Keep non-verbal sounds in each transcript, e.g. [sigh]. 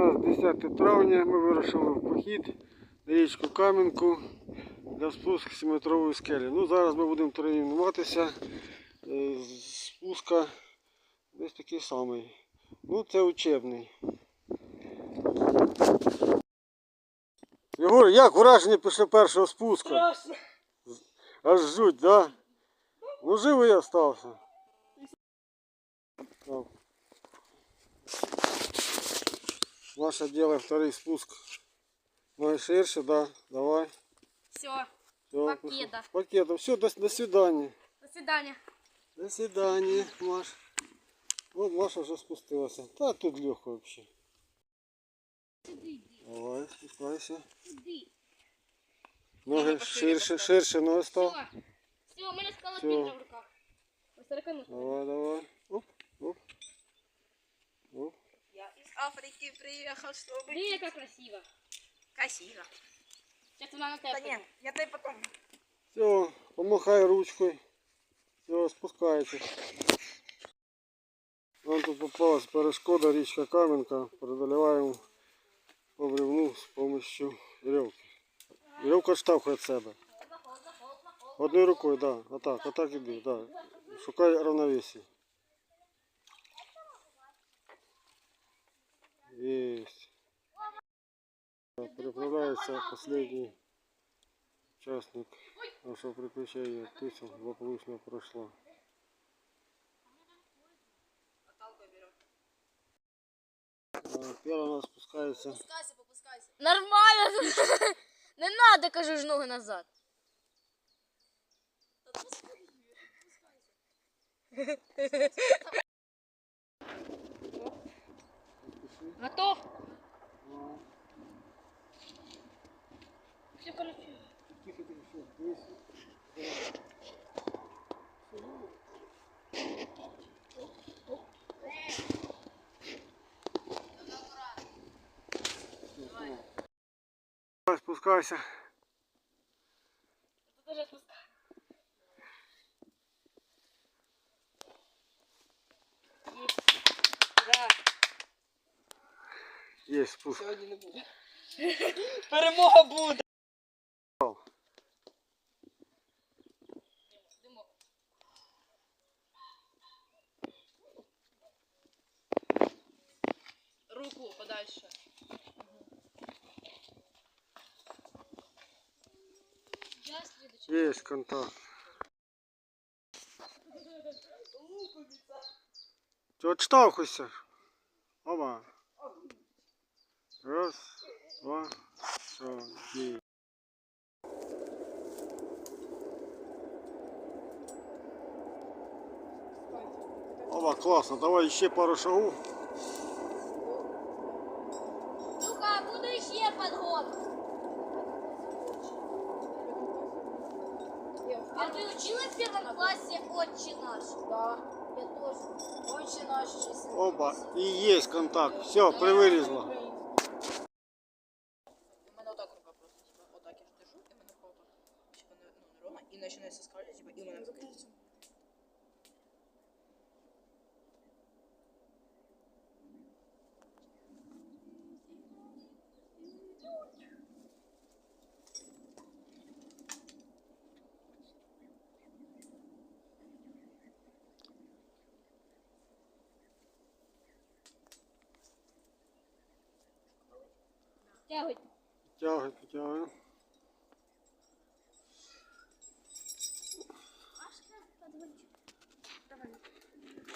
нас 10 травня. Ми вирушили в похід на річку Кам'янку для спуску 7-метрової скелі. Ну, зараз ми будемо тренуватися. Е, з Спуска десь такий самий. Ну, це учебний. Єгор, як враження після першого спуску? Страшно. Аж жуть, да? Ну живий остався. Так. Маша делает второй спуск. Ноги ширше, да, давай. Все, Всё, Покеда. Покеда. Все, до, до свидания. до свидания. До свидания, Маш. Вот Маша вже спустилася. Та тут легко вообще. Давай, спускайся. Ноги ширше, ширше ноги став. Все, все, у меня скала Всё. в руках. Ось. Давай, давай. Оп, оп. Оп. Африки приехал, чтобы... Смотри, как красиво. Красиво. Сейчас она на Да нет, я тебе потом. Все, помахай ручкой. Все, спускайтесь. Нам тут попалась перешкода, річка Кам'янка. Преодолеваем по бревну с помощью веревки. Веревка штовхує від себе. Одною рукою, да. Отак, отак іди, да. Шукай равновесие. Приправляется последний участник нашего приключения. Птица благополучно прошла. А, Первая у нас спускается. Спускайся, попускайся. Нормально. [laughs] Не надо, кажу ж ноги назад. Готов? Спускайся. Есть спуск. сьогодні не буде. [laughs] Перемога буде. Подальше. Есть контакт. Чего отштовхуйся? Оба. Раз, два, все, и... Оба, классно. Давай еще пару шагов. А ты учила в первом классе отче наш? Да. Я тоже. Отче наш честно. Оба. И есть контакт. Все, привылезло. У мене отак рука просто, типа, отак я ж держу, і мене рука отак, типа, не, ну, не ровно, і починає соскальзувати, типа, і у мене закрутиться. Тягуй. Тягай, потягай.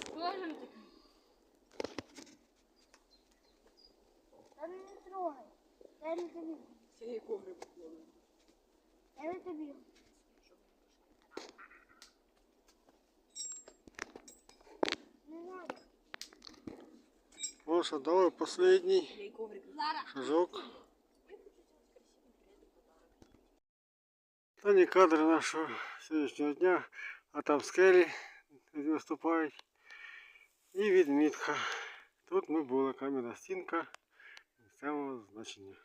Положим так. Та не трогай. Я не тобі. Сергій коврик поклали. Я не тобі. Не надо. Маша, давай последний Я й коврик. шажок. Останні кадри нашого сьогоднішнього дня, а там скелі виступають. І відмітка. Тут ми були кам'яна стінка місцевого значення.